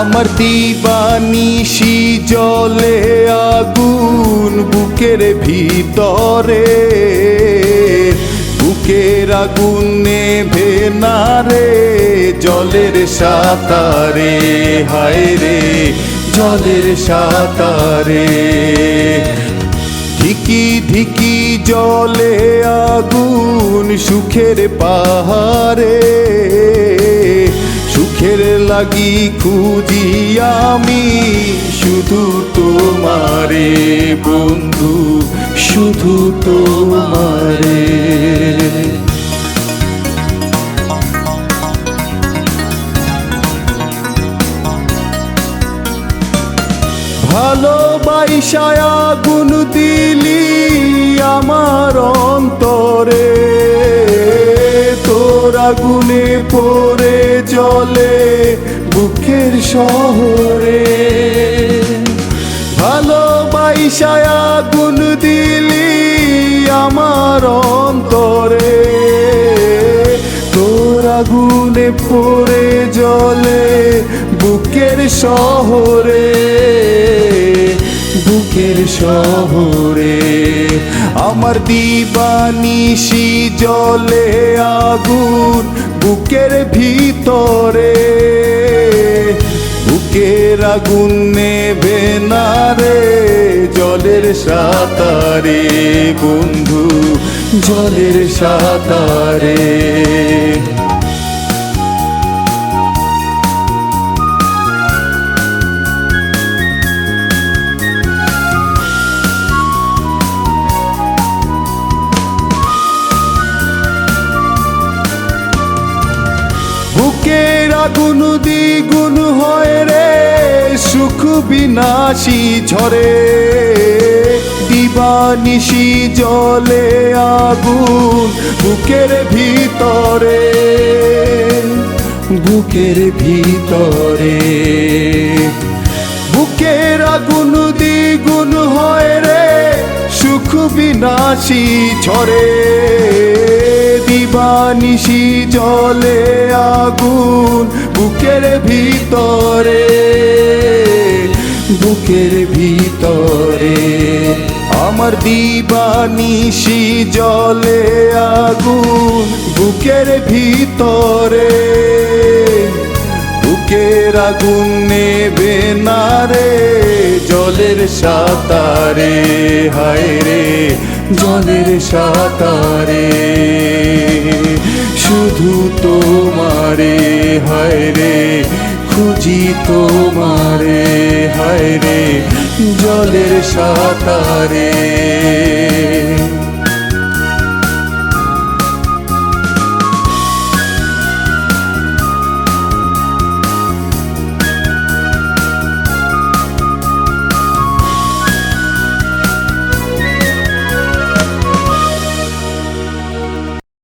আমার দিবানিশি জলে আগুন বুকের ভিতরে। বুকের আগুন নেভে না রে, জলের সাতারে, হায় রে, জলের সাঁতারে। ধিকি ধিকি জলে আগুন সুখের পাহাড়ে লাগি খুঁজি আমি শুধু তোমারে, বন্ধু, শুধু তোমারে। ভালোবাসায় আগুন দিলি আমার অন্তরে, তোর আগুনে পড়ে জলে। শহরে। ভালোবাসায় আগুন দিলি আমার অন্তরে। তোর আগুনে পড়ে জলে বুকের শহরে। বুকের শহরে আমার দিবানিশি জলে আগুন বুকের ভিতরে। আগুন নেবে না রে জলের সাঁতারে বন্ধু জলের সাঁতারে। বুকের আগুন দ্বিগুণ হয় রে সুখ বিনাশী ঝরে, দিবানিশি জলে আগুন বুকের ভিতরে বুকের ভিতরে। বুকের আগুন দ্বিগুণ হয় রে, সুখ বিনাশী ঝরে, দিবানিশি জলে আগুন বুকের ভিতরে। বুকের ভিতরে। আমার দিবানিশি জলে আগুন বুকের ভিতরে। বুকের আগুন নেবে না রে, জলের সাঁতারে। হায় রে, জলের সাঁতারে। শুধু তোমারে, হায় রে খুঁজি তোমারে হায় রে জলের সাঁতারে।